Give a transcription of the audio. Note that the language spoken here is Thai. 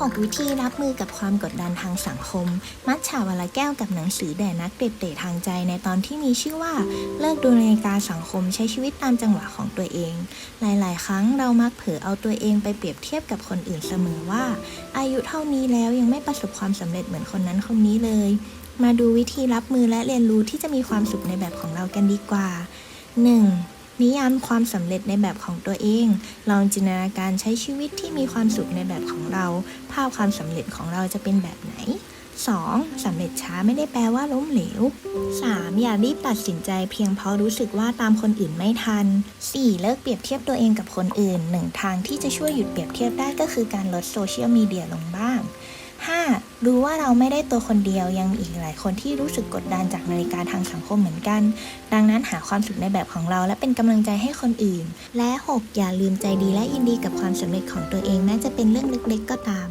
6 วิธีรับมือกับความกดดันทางสังคม มัชชาวลแก้วกับหนังสือแด่นักเตะเตะทางใจในตอนที่มีชื่อว่า เลิกดูนาฬิกาสังคมใช้ชีวิตตามจังหวะของตัวเอง หลาย ๆ ครั้งเรามักเผลอเอาตัวเองไปเปรียบเทียบกับคนอื่นเสมอว่า อายุเท่านี้แล้วยังไม่ประสบความสำเร็จเหมือนคนนั้นคนนี้เลย มาดูวิธีรับมือและเรียนรู้ที่จะมีความสุขในแบบของเรากันดีกว่า 1. นิยามความสำเร็จในแบบของตัวเอง ลองจินตนาการใช้ชีวิตที่มีความสุขในแบบของเรา ภาพความสำเร็จของเราจะเป็นแบบไหน 2. สำเร็จช้าไม่ได้แปลว่าล้มเหลว 3. อย่ารีบตัดสินใจเพียงเพราะรู้สึกว่าตามคนอื่นไม่ทัน 4. เลิกเปรียบเทียบตัวเองกับคนอื่นหนึ่งทางที่จะช่วยหยุดเปรียบเทียบได้ก็คือการลดโซเชียลมีเดียลงบ้าง รู้ว่าเราไม่ได้ตัวคนเดียวยังมีอีกหลายคนที่รู้สึกกดดันจากนาฬิกาทางสังคมเหมือนกัน ดังนั้นหาความสุขในแบบของเราและเป็นกำลังใจให้คนอื่น และ 6. อย่าลืมใจดีและยินดีกับความสำเร็จของตัวเองแม้จะเป็นเรื่องเล็ก ๆ ก็ตาม